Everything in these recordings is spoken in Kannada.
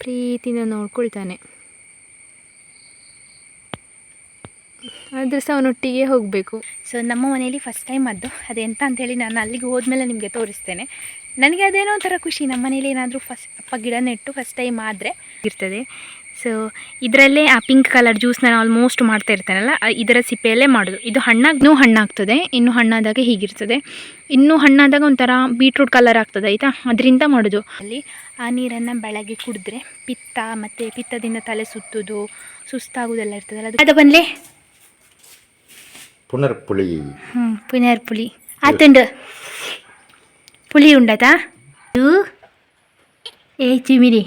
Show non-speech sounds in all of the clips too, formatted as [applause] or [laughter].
ಪ್ರೀತಿಯಿಂದ ನೋಡ್ಕೊಳ್ತಾನೆ. ಆದರೆ ಸಹ ಅವನೊಟ್ಟಿಗೆ ಹೋಗಬೇಕು. ಸೊ ನಮ್ಮ ಮನೆಯಲ್ಲಿ ಫಸ್ಟ್ ಟೈಮ್ ಅದು. ಅದೆಂತ ಅಂತೇಳಿ ನಾನು ಅಲ್ಲಿಗೆ ಹೋದ್ಮೇಲೆ ನಿಮಗೆ ತೋರಿಸ್ತೇನೆ. ನನಗೆ ಅದೇನೋ ಒಂಥರ ಖುಷಿ. ನಮ್ಮ ಮನೇಲಿ ಏನಾದರೂ ಫಸ್ಟ್ ಅಪ್ಪ ಗಿಡ ನೆಟ್ಟು ಫಸ್ಟ್ ಟೈಮ್ ಆದರೆ. ಇರ್ತದೆ. ಸೊ ಇದರಲ್ಲೇ ಆ ಪಿಂಕ್ ಕಲರ್ ಜ್ಯೂಸ್ ನಾನು ಆಲ್ಮೋಸ್ಟ್ ಮಾಡ್ತಾ ಇರ್ತೇನಲ್ಲ ಇದರ ಸಿಪ್ಪೆಯಲ್ಲೇ ಮಾಡೋದು. ಇದು ಹಣ್ಣಾಗಿ ಇನ್ನೂ ಹಣ್ಣಾಗ್ತದೆ ಇನ್ನು ಹಣ್ಣಾದಾಗ ಹೀಗಿರ್ತದೆ. ಇನ್ನು ಹಣ್ಣಾದಾಗ ಒಂಥರ ಬೀಟ್ರೂಟ್ ಕಲರ್ ಆಗ್ತದೆ ಆಯಿತಾ? ಅದರಿಂದ ಮಾಡೋದು. ಅಲ್ಲಿ ಆ ನೀರನ್ನು ಬೆಳಗ್ಗೆ ಕುಡಿದ್ರೆ ಪಿತ್ತ ಮತ್ತು ಪಿತ್ತದಿಂದ ತಲೆ ಸುತ್ತೋದು ಸುಸ್ತಾಗೋದೆಲ್ಲ ಇರ್ತದಲ್ಲ ಅದು ಅದು ಬಂದ್ಲೆ? ಪುನರ್ಪುಳಿ. ಹ್ಞೂ ಪುನರ್ ಪುಳಿ ಆತುಂಡು. ಪುಳಿ ಉಂಡತಾ ಏ ಚಿಮಿರಿ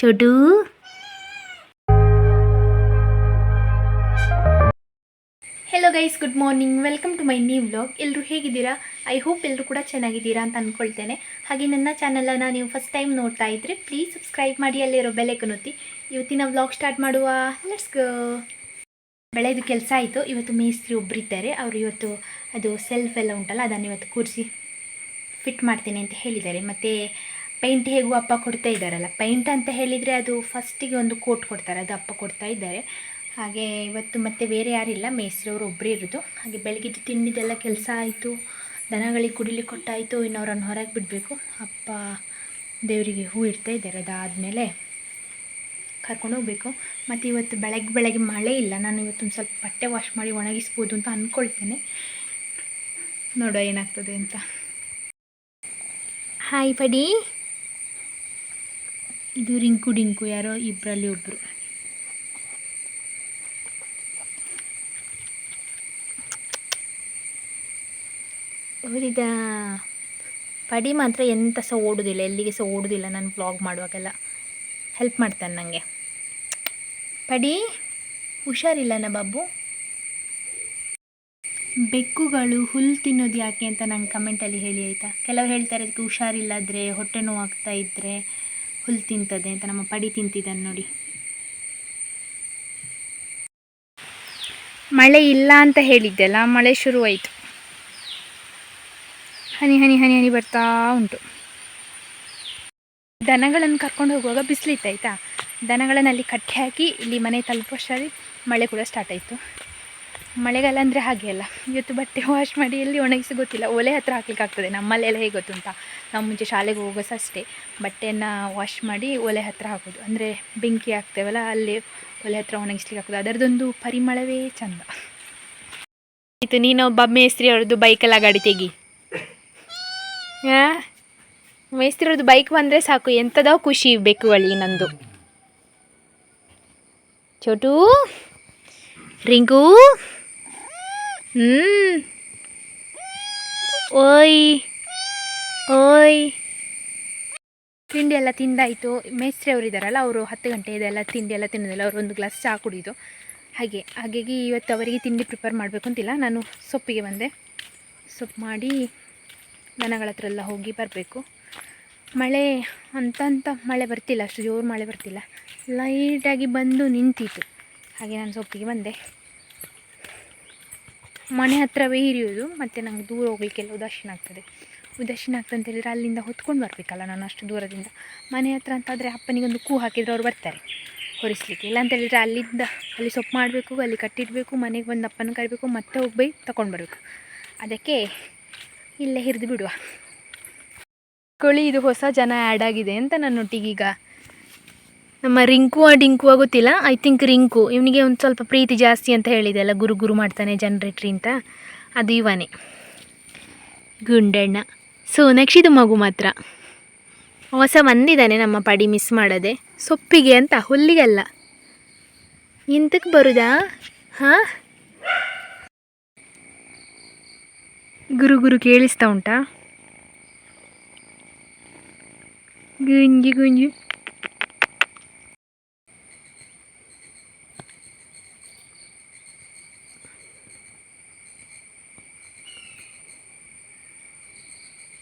Chotu guys good morning welcome to my new vlog ಎಲ್ಲರೂ ಹೇಗಿದ್ದೀರಾ? ಐ ಹೋಪ್ ಎಲ್ಲರೂ ಕೂಡ ಚೆನ್ನಾಗಿದ್ದೀರಾ ಅಂತ ಅಂದ್ಕೊಳ್ತೇನೆ ಹಾಗೆ ನನ್ನ ಚಾನಲನ್ನು ನೀವು ಫಸ್ಟ್ ಟೈಮ್ ನೋಡ್ತಾ ಇದ್ದರೆ ಪ್ಲೀಸ್ ಸಬ್ಸ್ಕ್ರೈಬ್ ಮಾಡಿ ಅಲ್ಲಿರೋ ಬೆಲೆ ಒತ್ತಿ. ಇವತ್ತಿನ ವ್ಲಾಗ್ ಸ್ಟಾರ್ಟ್ ಮಾಡುವ. ಲೆಟ್ಸ್ ಬೆಳೆದು ಕೆಲಸ ಆಯಿತು. ಇವತ್ತು ಮೇಸ್ತ್ರಿ ಒಬ್ಬರಿದ್ದಾರೆ ಅವರು ಇವತ್ತು ಅದು ಸೆಲ್ಫ್ ಎಲ್ಲ ಉಂಟಲ್ಲ, ಅದನ್ನು ಇವತ್ತು ಕೂರಿಸಿ ಫಿಟ್ ಮಾಡ್ತೇನೆ ಅಂತ ಹೇಳಿದ್ದಾರೆ. ಮತ್ತು ಪೈಂಟ್ ಹೇಗೂ ಅಪ್ಪ ಕೊಡ್ತಾ ಇದ್ದಾರಲ್ಲ. ಪೈಂಟ್ ಅಂತ ಹೇಳಿದರೆ ಅದು ಫಸ್ಟಿಗೆ ಒಂದು ಕೋಟ್ ಕೊಡ್ತಾರೆ. ಅದು ಅಪ್ಪ ಕೊಡ್ತಾ ಇದ್ದಾರೆ. ಹಾಗೆ ಇವತ್ತು ಮತ್ತೆ ಬೇರೆ ಯಾರಿಲ್ಲ ಮೇಸ್ರವ್ರು ಒಬ್ಬರೇ ಇರೋದು. ಹಾಗೆ ಬೆಳಗಿದ್ದು ತಿಂಡಿದೆಲ್ಲ ಕೆಲಸ ಆಯಿತು, ದನಗಳಿಗೆ ಕುಡಿಲಿ ಕೊಟ್ಟಾಯಿತು ಇನ್ನು ಅವರನ್ನು ಹೊರಗೆ ಬಿಡಬೇಕು. ಅಪ್ಪ ದೇವರಿಗೆ ಹೂ ಇಡ್ತಾ ಇದ್ದಾರೆ, ಅದಾದಮೇಲೆ ಕರ್ಕೊಂಡು ಹೋಗಬೇಕು. ಮತ್ತು ಇವತ್ತು ಬೆಳಗ್ಗೆ ಬೆಳಗ್ಗೆ ಮಳೆ ಇಲ್ಲ, ನಾನು ಇವತ್ತೊಂದು ಸ್ವಲ್ಪ ಬಟ್ಟೆ ವಾಶ್ ಮಾಡಿ ಒಣಗಿಸ್ಬೋದು ಅಂತ ಅಂದ್ಕೊಳ್ತೇನೆ ನೋಡೋ ಏನಾಗ್ತದೆ ಅಂತ. ಹಾಯ್ ಪಡಿ ಇದು ರಿಂಕು ಡಿಂಕು, ಯಾರೋ ಇಬ್ಬರಲ್ಲಿ ಒಬ್ಬರು ಹೌದಿದ ಪಡಿ ಮಾತ್ರ ಎಂಥ ಸಹ ಓಡೋದಿಲ್ಲ, ಎಲ್ಲಿಗೆ ಸಹ ಓಡೋದಿಲ್ಲ ನಾನು ಬ್ಲಾಗ್ ಮಾಡುವಾಗೆಲ್ಲ. ಹೆಲ್ಪ್ ಮಾಡ್ತಾನೆ ನನಗೆ ಪಡಿ ಹುಷಾರಿಲ್ಲನ ಬಾಬು? ಬೆಕ್ಕುಗಳು ಹುಲ್ಲು ತಿನ್ನೋದು ಯಾಕೆ ಅಂತ ನಂಗೆ ಕಮೆಂಟಲ್ಲಿ ಹೇಳಿ ಆಯಿತಾ? ಕೆಲವರು ಹೇಳ್ತಾರೆ ಅದಕ್ಕೆ ಹುಷಾರಿಲ್ಲಾದರೆ, ಹೊಟ್ಟೆ ನೋವು ಆಗ್ತಾ ಇದ್ದರೆ ಹುಲ್ಲು ತಿಂತದೆ ಅಂತ ನಮ್ಮ ಪಡಿ ತಿಂತಿದ್ದಾನೆ ನೋಡಿ. ಮಳೆ ಇಲ್ಲ ಅಂತ ಹೇಳಿದ್ದೆಲ್ಲ, ಮಳೆ ಶುರುವಾಯಿತು. ಹನಿ ಹನಿ ಹನಿ ಹನಿ ಬರ್ತಾ ಉಂಟು. ದನಗಳನ್ನು ಕರ್ಕೊಂಡು ಹೋಗುವಾಗ ಬಿಸಿಲಿತ್ತು ಆಯಿತಾ ದನಗಳನ್ನು ಅಲ್ಲಿ ಕಟ್ಟಿ ಹಾಕಿ ಇಲ್ಲಿ ಮನೆ ತಲುಪೋಷ್ಟರಲ್ಲಿ ಮಳೆ ಕೂಡ ಸ್ಟಾರ್ಟ್ ಆಯಿತು. ಮಳೆಗಾಲ ಅಂದರೆ ಹಾಗೆ ಅಲ್ಲ. ಇವತ್ತು ಬಟ್ಟೆ ವಾಶ್ ಮಾಡಿ ಎಲ್ಲಿ ಒಣಗಿಸಿ ಗೊತ್ತಿಲ್ಲ. ಒಲೆ ಹತ್ರ ಹಾಕ್ಲಿಕ್ಕೆ ಆಗ್ತದೆ. ನಮ್ಮಲ್ಲೆಲ್ಲ ಹೇಗೆ ಗೊತ್ತುಂಟ? ನಾವು ಮುಂಚೆ ಶಾಲೆಗೆ ಹೋಗೋಸ ಅಷ್ಟೇ. ಬಟ್ಟೆಯನ್ನು ವಾಶ್ ಮಾಡಿ ಒಲೆ ಹತ್ರ ಹಾಕೋದು. ಅಂದರೆ ಬೆಂಕಿ ಹಾಕ್ತೇವಲ್ಲ, ಅಲ್ಲಿ ಒಲೆ ಹತ್ರ ಒಣಗಿಸ್ಲಿಕ್ಕೆ ಆಗ್ತದೆ. ಅದರದೊಂದು ಪರಿಮಳವೇ ಚಂದ. ಆಯಿತು, ನೀನೊಬ್ಬ ಮೇಸ್ತ್ರಿ ಅವ್ರದ್ದು ಬೈಕೆಲ್ಲ ಗಾಡಿ ತೆಗಿ. ಯಾ ಮೇಸ್ತ್ರಿ ಅವ್ರದ್ದು ಬೈಕ್ ಬಂದರೆ ಸಾಕು. ಎಂಥದೋ ಖುಷಿ ಬೆಕ್ಕುಗಳಿಗೆ ನಂದು. ಚೋಟು ರಿಂಕು ಹ್ಮ್. ಓಯ್ ಓಯ್. ತಿಂಡಿ ಎಲ್ಲ ತಿಂದಾಯಿತು. ಮೇಸ್ತ್ರಿ ಅವರು ಇದ್ದಾರಲ್ಲ ಅವರು ಹತ್ತು ಗಂಟೆ ಇದೆಲ್ಲ ತಿಂಡಿ ಎಲ್ಲ ತಿನ್ನೋದಿಲ್ಲ, ಅವರು ಒಂದು ಗ್ಲಾಸ್ ಚಹಾ ಕುಡಿದು. ಹಾಗೆ, ಹಾಗಾಗಿ ಇವತ್ತು ಅವರಿಗೆ ತಿಂಡಿ ಪ್ರಿಪೇರ್ ಮಾಡಬೇಕು ಅಂತಿಲ್ಲ ನಾನು ಸೊಪ್ಪಿಗೆ ಬಂದೆ. ಸೊಪ್ಪು ಮಾಡಿ ದನಗಳ ಹತ್ರ ಎಲ್ಲ ಹೋಗಿ ಬರಬೇಕು. ಮಳೆ ಅಂತಂತ ಮಳೆ ಬರ್ತಿಲ್ಲ, ಅಷ್ಟು ಜೋರು ಮಳೆ ಬರ್ತಿಲ್ಲ. ಲೈಟಾಗಿ ಬಂದು ನಿಂತಿತ್ತು. ಹಾಗೆ ನಾನು ಸೊಪ್ಪಿಗೆ ಬಂದೆ. ಮನೆ ಹತ್ರವೇ ಹಿರಿಯೋದು ಮತ್ತು ನಂಗೆ ದೂರ ಹೋಗ್ಲಿಕ್ಕೆಲ್ಲ ಉದಾಸೀನ ಆಗ್ತದೆ. ಉದಾಸೀನ ಆಗ್ತದೆ ಅಂತ ಹೇಳಿದರೆ ಅಲ್ಲಿಂದ ಹೊತ್ಕೊಂಡು ಬರಬೇಕಲ್ಲ ನಾನು ಅಷ್ಟು ದೂರದಿಂದ. ಮನೆ ಹತ್ರ ಅಂತಾದರೆ ಅಪ್ಪನಿಗೊಂದು ಕೂ ಹಾಕಿದರೆ ಅವ್ರು ಬರ್ತಾರೆ. ಹೊರಿಸ್ಲಿಕ್ಕೆ. ಇಲ್ಲ ಅಂತ ಹೇಳಿದರೆ ಅಲ್ಲಿಂದ ಅಲ್ಲಿ ಸೊಪ್ಪು ಮಾಡಬೇಕು, ಅಲ್ಲಿ ಕಟ್ಟಿಡಬೇಕು, ಮನೆಗೆ ಬಂದು ಅಪ್ಪನ ಕರಿಬೇಕು, ಮತ್ತೆ ಹೋಗ್ಬೇಕು ತಗೊಂಡು ಬರಬೇಕು. ಅದಕ್ಕೆ ಇಲ್ಲೇ ಹಿರಿದು ಬಿಡುವ. ಕೋಳಿ, ಇದು ಹೊಸ ಜನ ಆ್ಯಡ್ ಆಗಿದೆ ಅಂತ ನನ್ನೊಟ್ಟಿಗೀಗ ನಮ್ಮ ರಿಂಕುವ ಡಿಂಕು ಗೊತ್ತಿಲ್ಲ. I think Rinku. ಇವನಿಗೆ ಒಂದು ಸ್ವಲ್ಪ ಪ್ರೀತಿ ಜಾಸ್ತಿ ಅಂತ ಹೇಳಿದೆ ಅಲ್ಲ, ಗುರು ಗುರು ಮಾಡ್ತಾನೆ ಜನ್ರೇಟ್ರಿ ಅಂತ ಅದು ಇವನೇ. ಗುಂಡಣ್ಣ. ಸೊ ನೆಕ್ಸ್ಟ್ ಇದು ಮಗು ಮಾತ್ರ. ಹೊಸ ಬಂದಿದ್ದಾನೆ ನಮ್ಮ ಪಡಿ ಮಿಸ್ ಮಾಡದೆ. ಸೊಪ್ಪಿಗೆ ಅಂತ ಹುಲ್ಲಿಗಲ್ಲ. ಇಂತಕ್ಕೆ ಬರುದಾ? ಹಾಂ? ಗುರು ಗುರು ಕೇಳಿಸ್ತಾ ಉಂಟಾ? ಗುಂಜಿ ಗುಂಜಿ.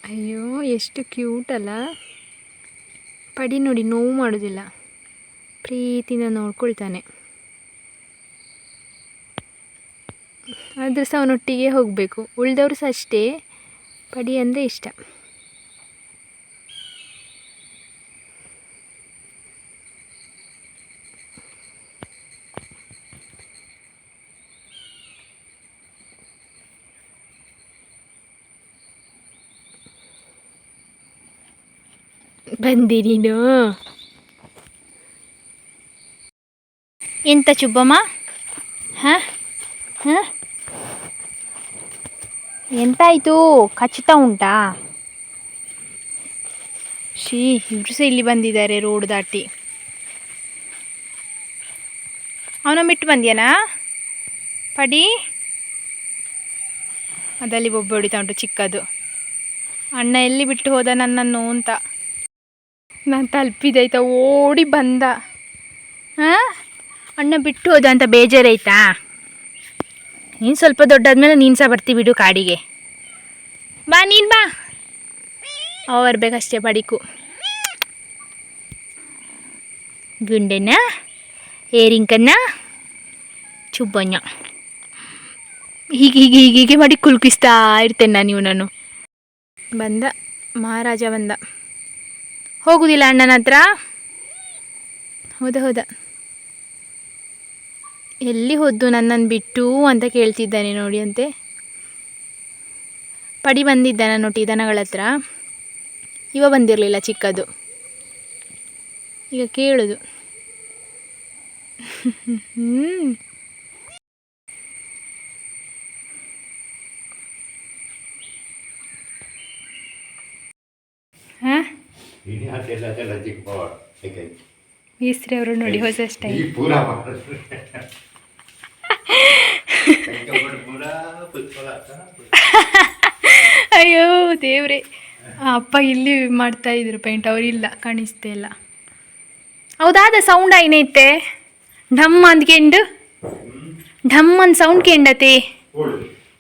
ಅಯ್ಯೋ, ಎಷ್ಟು ಕ್ಯೂಟ್ ಅಲ್ಲ? ಪಡಿ ನೋಡಿ, ನೋವು ಮಾಡೋದಿಲ್ಲ. ಪ್ರೀತಿನ ನೋಡ್ಕೊಳ್ತಾನೆ. ಆದರೂ ಸಹ ಅವನೊಟ್ಟಿಗೆ ಹೋಗಬೇಕು. ಉಳಿದವರು ಸಹ ಅಷ್ಟೇ. ಪಡಿ ಅಂದರೆ ಇಷ್ಟ. ಬಂದಿ ನೀನು? ಎಂತ ಚುಬ್ಬಮ್ಮ ಹಾಂ? ಹಾಂ? ಎಂತಾಯಿತು? ಖಚಿತ ಉಂಟಾ? ಶೀ ಇಬ್ರು ಸಹ ಇಲ್ಲಿ ಬಂದಿದ್ದಾರೆ ರೋಡ್ ದಾಟಿ. ಅವನ ಬಿಟ್ಟು ಬಂದ್ಯಾನಾ? ಪಡಿ. ಅದಲ್ಲಿ ಒಬ್ಬ ಹೊಡಿತಾ ಉಂಟು, ಚಿಕ್ಕದು. ಅಣ್ಣ ಎಲ್ಲಿ ಬಿಟ್ಟು ಹೋದ ನನ್ನನ್ನು ಅಂತ. ನಾನು ತಲುಪಿದಾಯ್ತಾ ಓಡಿ ಬಂದ. ಹಾಂ? ಅಣ್ಣ ಬಿಟ್ಟು ಹೋದ ಅಂತ ಬೇಜಾರಾಯ್ತಾ? ನೀನು ಸ್ವಲ್ಪ ದೊಡ್ಡಾದ್ಮೇಲೆ ನೀನು ಸಹ ಬರ್ತೀವಿ ಬಿಡು ಕಾಡಿಗೆ. ಬಾ, ನೀನು ಬಾ. ಅವ ಬರ್ಬೇಕಷ್ಟೇ ಬಡಿಕು. ಗುಂಡೆನ, ಏರಿಂಕನ್ನ, ಚುಬ್ಬಣ್ಣ. ಹೀಗೆ ಹೀಗೆ ಹೀಗೆ ಹೀಗೆ ಮಾಡಿ ಕುಲ್ಕಿಸ್ತಾ ಇರ್ತೇನೆ ನಾನು ಇವನನ್ನು. ಬಂದ, ಮಹಾರಾಜ ಬಂದ. ಹೋಗುದಿಲ್ಲ ಅಣ್ಣನ ಹತ್ರ? ಹೌದಾ ಹೌದಾ. ಎಲ್ಲಿ ಹೋದ್ದು ನನ್ನನ್ನು ಬಿಟ್ಟು ಅಂತ ಕೇಳ್ತಿದ್ದಾನೆ ನೋಡಿ ಅಂತೆ. ಪಡಿ ಬಂದಿದ್ದ ನನ್ನೊಟ್ಟಿ ದನಗಳ ಹತ್ರ. ಇವ ಬಂದಿರಲಿಲ್ಲ ಚಿಕ್ಕದು. ಈಗ ಕೇಳುದು. ಮೇಸ್ತ್ರಿ ಅವರು. ನೋಡಿ ಹೊಸ ಸ್ಟೈಲ್ [laughs] ಅಯ್ಯೋ ದೇವ್ರೆ. ಅಪ್ಪ ಇಲ್ಲಿ ಮಾಡ್ತಾ ಇದ್ರು ಪೇಂಟ್ ಅವರಿಲ್ಲ ಕಾಣಿಸ್ತಾ ಇಲ್ಲ. ಹೌದಾದ ಸೌಂಡ್ ಏನೈತೆ ಢಮ್ ಅಂದ್ಕೆಂಡು ಢಮ್ ಅಂದ್ ಸೌಂಡ್ ಕೆಂಡತಿ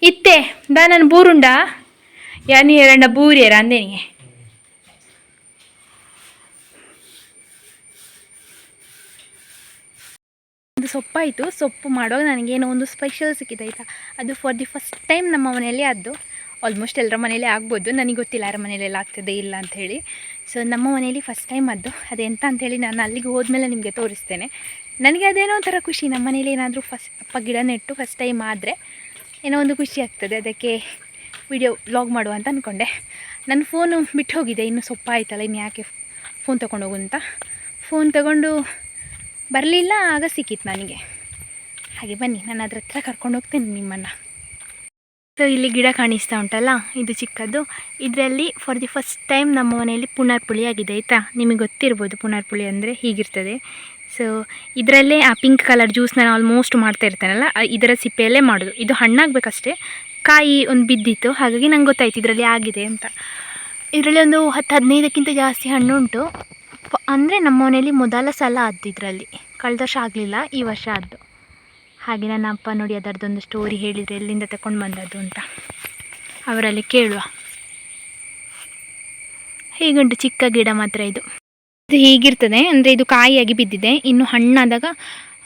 ಇತ್ತೆ ದಾ ನನ್ನ ಬೂರುಂಡ? ಯಾನಿ ಎರಡ ಬೂರಿಯರ ಅಂದೇನಿಗೆ ಸೊಪ್ಪಾಯಿತು, ಸೊಪ್ಪು ಮಾಡುವಾಗ ನನಗೇನೋ ಒಂದು ಸ್ಪೆಷಲ್ ಸಿಕ್ಕಿದ್ದಾಯ್ತಾ ಅದು ಫಾರ್ ದಿ ಫಸ್ಟ್ ಟೈಮ್ ನಮ್ಮ ಮನೆಯಲ್ಲಿ ಅದು ಆಲ್ಮೋಸ್ಟ್ ಎಲ್ಲರ ಮನೇಲಿ ಆಗ್ಬೋದು. ನನಗೆ ಗೊತ್ತಿಲ್ಲ ಯಾರ ಮನೇಲೆಲ್ಲ ಆಗ್ತದೆ ಇಲ್ಲ ಅಂಥೇಳಿ ಸೊ ನಮ್ಮ ಮನೇಲಿ ಫಸ್ಟ್ ಟೈಮ್ ಅದು ಅದೆಂತ ಅಂಥೇಳಿ ನಾನು ಅಲ್ಲಿಗೆ ಹೋದ್ಮೇಲೆ ನಿಮಗೆ ತೋರಿಸ್ತೇನೆ. ನನಗೆ ಅದೇನೋ ಒಂಥರ ಖುಷಿ. ನಮ್ಮ ಮನೇಲಿ ಏನಾದರೂ ಫಸ್ಟ್ ಅಪ್ಪ ಗಿಡ ನೆಟ್ಟು ಫಸ್ಟ್ ಟೈಮ್ ಆದರೆ ಏನೋ ಒಂದು ಖುಷಿ ಆಗ್ತದೆ. ಅದಕ್ಕೆ ವಿಡಿಯೋ ವ್ಲಾಗ್ ಮಾಡುವ ಅಂತ ಅಂದ್ಕೊಂಡೆ ನನ್ನ ಫೋನು ಬಿಟ್ಟು ಹೋಗಿದೆ. ಇನ್ನು ಸೊಪ್ಪ ಆಯ್ತಲ್ಲ ಇನ್ನು ಯಾಕೆ ಫೋನ್ ತೊಗೊಂಡೋಗು ಅಂತ. ಫೋನ್ ತಗೊಂಡು ಬರಲಿಲ್ಲ, ಆಗ ಸಿಕ್ಕಿತ್ತು ನನಗೆ. ಹಾಗೆ ಬನ್ನಿ, ನಾನು ಅದ್ರ ಹತ್ರ ಕರ್ಕೊಂಡು ಹೋಗ್ತೇನೆ ನಿಮ್ಮನ್ನು. ಸೊ ಇಲ್ಲಿ ಗಿಡ ಕಾಣಿಸ್ತಾ ಉಂಟಲ್ಲ, ಇದು ಚಿಕ್ಕದ್ದು ಇದರಲ್ಲಿ ಫಾರ್ ದಿ ಫಸ್ಟ್ ಟೈಮ್ ನಮ್ಮ ಮನೆಯಲ್ಲಿ ಪುನರ್ಪುಳಿ ಆಗಿದೆ, ಆಯಿತಾ? ನಿಮಗೆ ಗೊತ್ತಿರ್ಬೋದು ಪುನರ್ಪುಳಿ ಅಂದರೆ ಹೀಗಿರ್ತದೆ. ಸೊ ಇದರಲ್ಲೇ ಆ ಪಿಂಕ್ ಕಲರ್ ಜ್ಯೂಸ್ ನಾನು ಆಲ್ಮೋಸ್ಟ್ ಮಾಡ್ತಾ ಇರ್ತೇನಲ್ಲ ಇದರ ಸಿಪ್ಪೆಯಲ್ಲೇ ಮಾಡೋದು. ಇದು ಹಣ್ಣಾಗಬೇಕಷ್ಟೇ. ಕಾಯಿ ಒಂದು ಬಿದ್ದಿತ್ತು, ಹಾಗಾಗಿ ನಂಗೆ ಗೊತ್ತಾಯ್ತು ಇದರಲ್ಲಿ ಆಗಿದೆ ಅಂತ. ಇದರಲ್ಲಿ ಒಂದು ಹತ್ತು ಹದಿನೈದಕ್ಕಿಂತ ಜಾಸ್ತಿ ಹಣ್ಣು ಉಂಟು ಅಂದರೆ ನಮ್ಮ ಮನೇಲಿ ಮೊದಲ ಸಲ ಅದ್ದಿದ್ರಲ್ಲಿ. ಕಳೆದ ವರ್ಷ ಆಗಲಿಲ್ಲ ಈ ವರ್ಷ ಆದ್ದು ಹಾಗೆ ನನ್ನ ಅಪ್ಪ ನೋಡಿ ಅದರದ್ದೊಂದು ಸ್ಟೋರಿ ಹೇಳಿದರೆ ಎಲ್ಲಿಂದ ತಗೊಂಡು ಬಂದದ್ದು ಅಂತ. ಅವರಲ್ಲಿ ಕೇಳುವ. ಹೀಗುಂಟು ಚಿಕ್ಕ ಗಿಡ ಮಾತ್ರ ಇದು? ಇದು ಹೀಗಿರ್ತದೆ ಅಂದರೆ ಇದು ಕಾಯಿಯಾಗಿ ಬಿದ್ದಿದೆ. ಇನ್ನು ಹಣ್ಣಾದಾಗ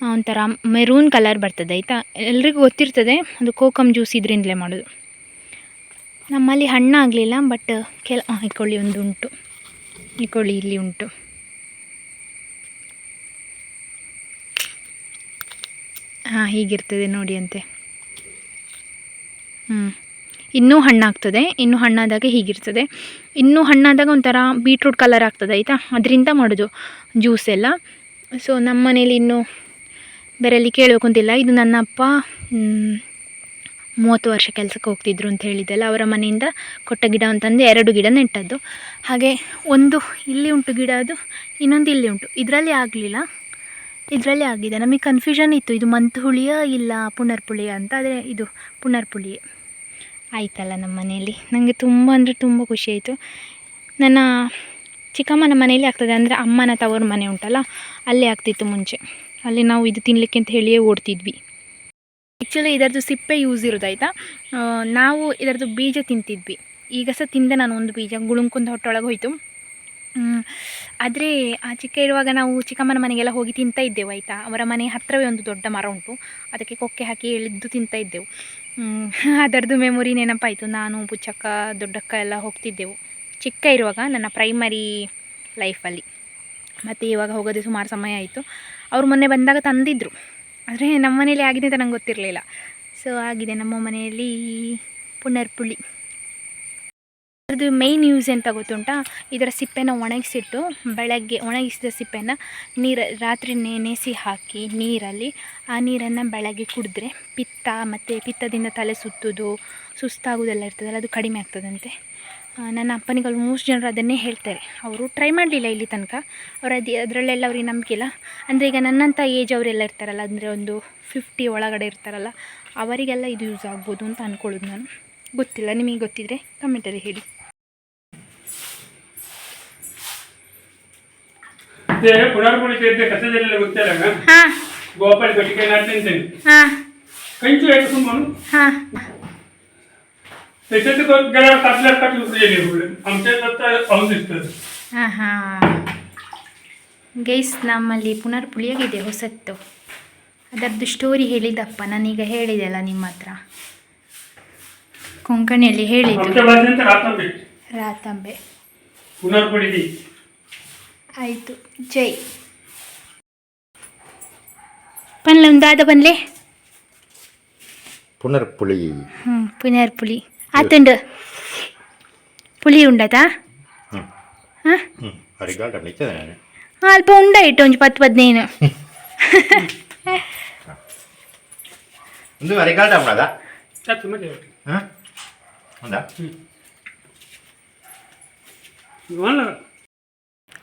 ಒಂಥರ ಮೆರೂನ್ ಕಲರ್ ಬರ್ತದೆ ಆಯಿತಾ? ಎಲ್ರಿಗೂ ಗೊತ್ತಿರ್ತದೆ ಅದು ಕೋಕಮ್ ಜ್ಯೂಸ್ ಇದರಿಂದಲೇ ಮಾಡೋದು. ನಮ್ಮಲ್ಲಿ ಹಣ್ಣಾಗಲಿಲ್ಲ ಬಟ್ ಕೆಲ ಆ, ಈ ಕೊಳ್ಳಿ ಒಂದು ಉಂಟು ಈ ಕೊಳ್ಳಿ ಇಲ್ಲಿ ಉಂಟು ಹಾಂ ಹೀಗಿರ್ತದೆ ನೋಡಿ ಅಂತೆ. ಹ್ಞೂ ಇನ್ನೂ ಹಣ್ಣಾಗ್ತದೆ. ಇನ್ನೂ ಹಣ್ಣಾದಾಗ ಹೀಗಿರ್ತದೆ. ಇನ್ನೂ ಹಣ್ಣಾದಾಗ ಒಂಥರ ಬೀಟ್ರೂಟ್ ಕಲರ್ ಆಗ್ತದೆ ಆಯಿತಾ? ಅದರಿಂದ ಮಾಡೋದು ಜ್ಯೂಸ್ ಎಲ್ಲ. ಸೊ ನಮ್ಮ ಮನೇಲಿ ಇನ್ನೂ ಬೇರೆಲ್ಲಿ ಕೇಳಬೇಕಂತಿಲ್ಲ ಇದು ನನ್ನ ಅಪ್ಪ ಮೂವತ್ತು ವರ್ಷ ಕೆಲಸಕ್ಕೆ ಹೋಗ್ತಿದ್ರು ಅಂತ ಹೇಳಿದ್ದೆಲ್ಲ. ಅವರ ಮನೆಯಿಂದ ಕೊಟ್ಟ ಗಿಡ ಅಂತಂದು ಎರಡು ಗಿಡ ನೆಟ್ಟದ್ದು. ಹಾಗೆ ಒಂದು ಇಲ್ಲಿ ಉಂಟು ಗಿಡ ಅದು, ಇನ್ನೊಂದು ಇಲ್ಲಿ ಉಂಟು. ಇದರಲ್ಲಿ ಆಗಲಿಲ್ಲ. ಇದರಲ್ಲಿ ಆಗಿದೆ. ನಮಗೆ ಕನ್ಫ್ಯೂಷನ್ ಇತ್ತು. ಇದು ಮಂತ್ ಹುಳಿಯ ಇಲ್ಲ ಪುನರ್ಪುಳಿಯ ಅಂತ. ಆದರೆ ಇದು ಪುನರ್ಪುಳಿ ಆಯ್ತಲ್ಲ ನಮ್ಮ ಮನೆಯಲ್ಲಿ. ನನಗೆ ತುಂಬ ಅಂದರೆ ತುಂಬ ಖುಷಿ ಆಯಿತು. ನನ್ನ ಚಿಕ್ಕಮ್ಮನ ಮನೆಯಲ್ಲಿ ಆಗ್ತದೆ. ಅಂದರೆ ಅಮ್ಮನ ತವರು ಮನೆ ಉಂಟಲ್ಲ? ಅಲ್ಲೇ ಆಗ್ತಿತ್ತು ಮುಂಚೆ. ಅಲ್ಲಿ ನಾವು ಇದು ತಿನ್ನಲಿಕ್ಕೆ ಅಂತ ಹೇಳಿಯೇ ಓಡ್ತಿದ್ವಿ. ಆ್ಯಕ್ಚುಲಿ ಇದರದ್ದು ಸಿಪ್ಪೆ ಯೂಸ್ ಇರೋದಾಯ್ತಾ ನಾವು ಇದರದ್ದು ಬೀಜ ತಿಂತಿದ್ವಿ. ಈಗ ಸಹ ತಿಂದೆ ನಾನು ಒಂದು ಬೀಜ. ಗುಳುಂಕೊಂದು ಹೊಟ್ಟೊಳಗೆ ಹೋಯಿತು. ಆದರೆ ಆ ಚಿಕ್ಕ ಇರುವಾಗ ನಾವು ಚಿಕ್ಕಮ್ಮನ ಮನೆಗೆಲ್ಲ ಹೋಗಿ ತಿಂತ ಇದ್ದೆವು, ಆಯಿತಾ? ಅವರ ಮನೆ ಹತ್ತಿರವೇ ಒಂದು ದೊಡ್ಡ ಮರ ಉಂಟು. ಅದಕ್ಕೆ ಕೊಕ್ಕೆ ಹಾಕಿ ಎಳೆದು ತಿಂತ ಇದ್ದೆವು. [laughs] ಅದರದ್ದು ಮೆಮೊರಿ ನೆನಪಾಯಿತು. ನಾನು, ಪುಚ್ಚಕ್ಕ, ದೊಡ್ಡಕ್ಕ ಎಲ್ಲ ಹೋಗ್ತಿದ್ದೆವು. ಚಿಕ್ಕ ಇರುವಾಗ ನನ್ನ ಪ್ರೈಮರಿ ಲೈಫಲ್ಲಿ ಮತ್ತು ಇವಾಗ ಹೋಗೋದೇ ಸುಮಾರು ಸಮಯ ಆಯಿತು. ಅವರು ಮೊನ್ನೆ ಬಂದಾಗ ತಂದಿದ್ದರು ಆದರೆ ನಮ್ಮ ಮನೇಲಿ ಆಗಿದೆ ಅಂತ ನಂಗೆ ಗೊತ್ತಿರಲಿಲ್ಲ. ಸೊ ಆಗಿದೆ ನಮ್ಮ ಮನೆಯಲ್ಲಿ ಪುನರ್ಪುಳಿ ಅದ್ರದ್ದು ಮೇನ್ ಯೂಸ್ ಎಂತ ಗೊತ್ತುಂಟಾ? ಇದರ ಸಿಪ್ಪೆನ ಒಣಗಿಸಿಟ್ಟು ಬೆಳಗ್ಗೆ ಒಣಗಿಸಿದ ಸಿಪ್ಪೆನ ನೀರು, ರಾತ್ರಿ ನೆನೆಸಿ ಹಾಕಿ ನೀರಲ್ಲಿ ಆ ನೀರನ್ನು ಬೆಳಗ್ಗೆ ಕುಡಿದ್ರೆ ಪಿತ್ತ ಮತ್ತು ಪಿತ್ತದಿಂದ ತಲೆ ಸುತ್ತೋದು, ಸುಸ್ತಾಗೋದೆಲ್ಲ ಇರ್ತದಲ್ಲ, ಅದು ಕಡಿಮೆ ಆಗ್ತದಂತೆ. ನನ್ನ ಅಪ್ಪನಿಗೆ ಆಲ್ಮೋಸ್ಟ್ ಜನರು ಅದನ್ನೇ ಹೇಳ್ತಾರೆ. ಅವರು ಟ್ರೈ ಮಾಡಲಿಲ್ಲ ಇಲ್ಲಿ ತನಕ. ಅವ್ರು ಅದು, ಅದರಲ್ಲೆಲ್ಲ ಅವ್ರಿಗೆ ನಂಬಿಕೆ ಇಲ್ಲ. ಅಂದರೆ ಈಗ ನನ್ನಂಥ ಏಜ್ ಅವರೆಲ್ಲ ಇರ್ತಾರಲ್ಲ, ಅಂದರೆ ಒಂದು ಫಿಫ್ಟಿ ಒಳಗಡೆ ಇರ್ತಾರಲ್ಲ, ಅವರಿಗೆಲ್ಲ ಇದು ಯೂಸ್ ಆಗ್ಬೋದು ಅಂತ ಅಂದ್ಕೊಳ್ಳೋದು ನಾನು. ಗೊತ್ತಿಲ್ಲ, ನಿಮಗೆ ಗೊತ್ತಿದ್ದರೆ ಕಮೆಂಟಲ್ಲಿ ಹೇಳಿ. ಇದೇ ಪುನರ್ಪುಳಿಕೆ ಇದ್ದೆ ಕಸದಲ್ಲೆಲ್ಲ ಗೊತ್ತಿಲ್ಲ ಹಾಂ ಗೋಪಾಲ್ ಗಟ್ಟಿಗೆ ನಾನು ತಿಂತೇನೆ ಹಾಂ ಕಂಚು ಆಯ್ತು ಸುಮ್ಮನೆ हां त्याच्यात गेल्यावर कापल्या कापली गेली आमच्या आता पाऊस दिसतं ಹಾಂ ಹಾಂ ಗೈಸ್ ನಮ್ಮಲ್ಲಿ ಪುನರ್ ಪುಳಿಯಾಗಿದೆ ಹೊಸತ್ತು ಅದರದ್ದು ಸ್ಟೋರಿ ಹೇಳಿದ್ದಪ್ಪ ನಾನೀಗ ಹೇಳಿದೆ ಅಲ್ಲ ನಿಮ್ಮ ಹತ್ರ ಕೊಂಕಣಿಯಲ್ಲಿ ಹೇಳಿದ್ದು आमच्या भाषेत राहतात ರಾತಂಬೆ पुनर्पुळी ಆಯಿತು ಜೈ ಪನ್ಲ ಒಂದಾದ ಬನ್ಲೆ ಪುನರ್ಪುಳಿ ಹ್ಞೂ ಪುನರ್ಪುಳಿ ಆತಂಡು ಪುಳಿ ಉಂಡತಾ ಹಾಂ ಅಲ್ಪ ಉಂಡಾಯಿಟ್ಟು ಒಂದು ಪತ್ತು ಪದಿನೈದು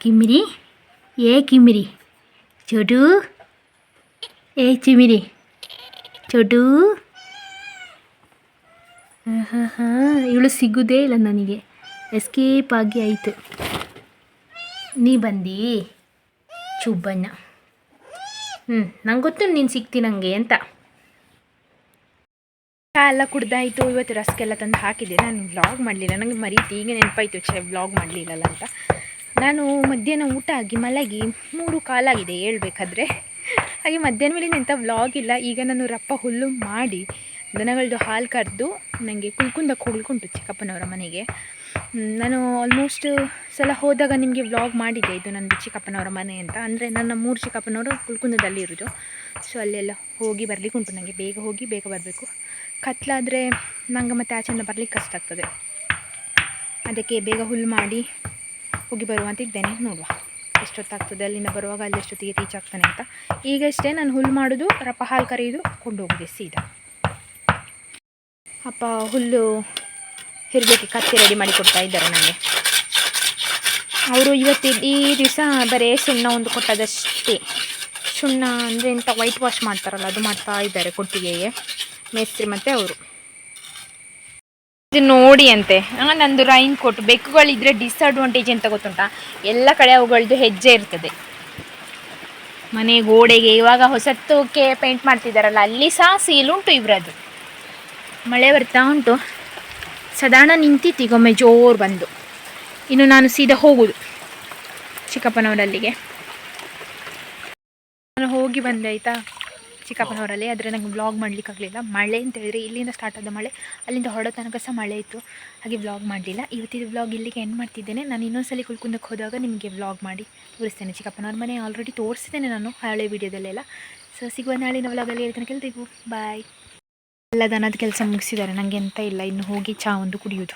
मला ಕಿಮ್ಮಿರಿ ಏ ಕಿಮಿರಿ? ಚೋಟು ಏ ಚಿಮಿರಿ? ಚೋಟು ಹಾಂ ಇವಳು ಸಿಗೋದೇ ಇಲ್ಲ ನನಗೆ. ಎಸ್ಕೇಪ್ ಆಗಿ ಆಯಿತು. ನೀ ಬಂದಿ? ಚುಬ್ಬಣ್ಣ. ಹ್ಞೂ ನಂಗೆ ಗೊತ್ತು ನೀನು ಸಿಗ್ತಿ ನನಗೆ ಅಂತ. ಚಹಾ ಎಲ್ಲ ಕುಡ್ದಾಯಿತು. ಇವತ್ತು ರಸ್ಕೆಲ್ಲ ತಂದು ಹಾಕಿದ್ದೆ ನಾನು ವ್ಲಾಗ್ ಮಾಡಲಿಲ್ಲ. ನನಗೆ ಮರೀತಿ. ಈಗ ನೆನಪಾಯಿತು, ಛೆ ವ್ಲಾಗ್ ಮಾಡಲಿಲ್ಲಲ್ಲ ಅಂತ. ನಾನು ಮಧ್ಯಾಹ್ನ ಊಟ ಆಗಿ ಮಲಗಿ ಮೂರು ಕಾಲಾಗಿದೆ ಹೇಳ್ಬೇಕಾದ್ರೆ. ಹಾಗೆ ಮಧ್ಯಾಹ್ನ ಮೇಲೆ ಎಂಥ ವ್ಲಾಗ್ ಇಲ್ಲ. ಈಗ ನಾನು ರಪ್ಪ ಹುಲ್ಲು ಮಾಡಿ ದನಗಳದ್ದು ಹಾಲು ಕರೆದು ನನಗೆ ಕುಲ್ಕುಂದಕ್ಕೆ ಹೋಗ್ಲಿಕ್ಕುಂಟು ಚಿಕ್ಕಪ್ಪನವರ ಮನೆಗೆ. ನಾನು ಆಲ್ಮೋಸ್ಟ್ ಸಲ ಹೋದಾಗ ನಿಮಗೆ ವ್ಲಾಗ್ ಮಾಡಿದ್ದೆ ಇದು ನಂದು ಚಿಕ್ಕಪ್ಪನವರ ಮನೆ ಅಂತ. ಅಂದರೆ ನನ್ನ ಮೂರು ಚಿಕ್ಕಪ್ಪನವರು ಕುಲ್ಕುಂದದಲ್ಲಿ ಇರೋದು. ಸೊ ಅಲ್ಲೆಲ್ಲ ಹೋಗಿ ಬರ್ಲಿಕ್ಕೆ ಉಂಟು ನನಗೆ ಬೇಗ ಹೋಗಿ ಬೇಗ ಬರಬೇಕು. ಕತ್ಲಾದರೆ ನಂಗೆ ಮತ್ತೆ ಆಚೆಯಿಂದ ಬರ್ಲಿಕ್ಕೆ ಕಷ್ಟ ಆಗ್ತದೆ. ಅದಕ್ಕೆ ಬೇಗ ಹುಲ್ಲು ಮಾಡಿ ಹೋಗಿ ಬರುವಂತ ಇದ್ದೇನೆ, ನೋಡುವ. ಎಷ್ಟೊತ್ತಾಗ್ತದೆ, ಅಲ್ಲಿಂದ ಬರುವಾಗ ಅಲ್ಲಿ ಎಷ್ಟೊತ್ತಿಗೆ ರೀಚ್ ಆಗ್ತಾನೆ ಅಂತ. ಈಗ ಇಷ್ಟೇ ನಾನು ಹುಲ್ಲು ಮಾಡೋದು, ರಪ್ಪ ಹಾಲು ಕರೆಯೋದು, ಕೊಂಡು ಹೋಗಿದೆ ಸೀದಾ. ಅಪ್ಪ ಹುಲ್ಲು ಹಿರಲಿಕ್ಕೆ ಕತ್ತಿ ರೆಡಿ ಮಾಡಿ ಕೊಡ್ತಾ ಇದ್ದಾರೆ ನನಗೆ. ಅವರು ಇವತ್ತು ಈ ದಿವಸ ಬರೇ ಸುಣ್ಣ ಒಂದು ಕೊಟ್ಟದಷ್ಟೇ. ಸುಣ್ಣ ಅಂದರೆ ಇಂಥ ವೈಟ್ ವಾಶ್ ಮಾಡ್ತಾರಲ್ಲ, ಅದು ಮಾಡ್ತಾ ಇದ್ದಾರೆ ಕೊಟ್ಟಿಗೆಗೆ. ಮೇಸ್ತ್ರಿ ಮತ್ತು ಅವರು. ಇದು ನೋಡಿ ಅಂತೆ. ನಂದು ರೈನ್ ಕೋಟ್ ಬೆಕ್ಕುಗಳಿದ್ರೆ ಡಿಸ್ಅಡ್ವಾಂಟೇಜ್ ಅಂತ ಗೊತ್ತುಂಟಾ? ಎಲ್ಲ ಕಡೆ ಅವುಗಳದ್ದು ಹೆಜ್ಜೆ ಇರ್ತದೆ. ಮನೆ ಗೋಡೆಗೆ ಇವಾಗ ಹೊಸತ್ತಕ್ಕೆ ಪೇಂಟ್ ಮಾಡ್ತಿದ್ದಾರಲ್ಲ ಅಲ್ಲಿ ಸಹ ಸೀಲುಂಟು ಇವರದ್ದು. ಮಳೆ ಬರ್ತಾ ಉಂಟು. ಸಾಧಾರಣ ನಿಂತಿತ್ತು ಈಗೊಮ್ಮೆ ಜೋರು ಬಂದು. ಇನ್ನು ನಾನು ಸೀದಾ ಹೋಗುದು ಚಿಕ್ಕಪ್ಪನವರಲ್ಲಿಗೆ. ನಾನು ಹೋಗಿ ಬಂದೆ ಚಿಕ್ಕಪ್ಪನವರಲ್ಲಿ, ಆದರೆ ನನಗೆ ವ್ಲಾಗ್ ಮಾಡಲಿಕ್ಕಾಗಲಿಲ್ಲ. ಮಳೆ ಅಂತ ಹೇಳಿದ್ರೆ ಇಲ್ಲಿಂದ ಸ್ಟಾರ್ಟ್ ಆದ ಮಳೆ, ಅಲ್ಲಿಂದ ಹೊರಡೋ ತನಕ ಸಹ ಮಳೆ ಇತ್ತು. ಹಾಗೆ ವ್ಲಾಗ್ ಮಾಡಲಿಲ್ಲ. ಇವತ್ತಿನ ವ್ಲಾಗ್ ಇಲ್ಲಿಗೆ ಎಂಡ್ ಮಾಡ್ತಿದ್ದೇನೆ. ನಾನು ಇನ್ನೊಂದ್ಸಲಿ ಕುಲ್ಕುಂದಕ್ಕೆ ಹೋದಾಗ ನಿಮಗೆ ವ್ಲಾಗ್ ಮಾಡಿ ತೋರಿಸ್ತೇನೆ. ಚಿಕ್ಕಪ್ಪನವ್ರ ಮನೆ ಆಲ್ರೆಡಿ ತೋರಿಸಿದ್ದೇನೆ ನಾನು ಹಳೆ ವೀಡಿಯೋದಲ್ಲೆಲ್ಲ ಸೊ ಸಿಗುವ ನಾಳಿನ ವ್ಲಾಗಲ್ಲಿ ಹೇಳ್ತೇನೆ ಕೇಳ್ತೀವಿ ಬಾಯ್ ಎಲ್ಲ ದನದ ಕೆಲಸ ಮುಗಿಸಿದ್ದಾರೆ. ನನಗೆ ಎಂತ ಇಲ್ಲ. ಇನ್ನು ಹೋಗಿ ಚಹಾ ಒಂದು ಕುಡಿಯೋದು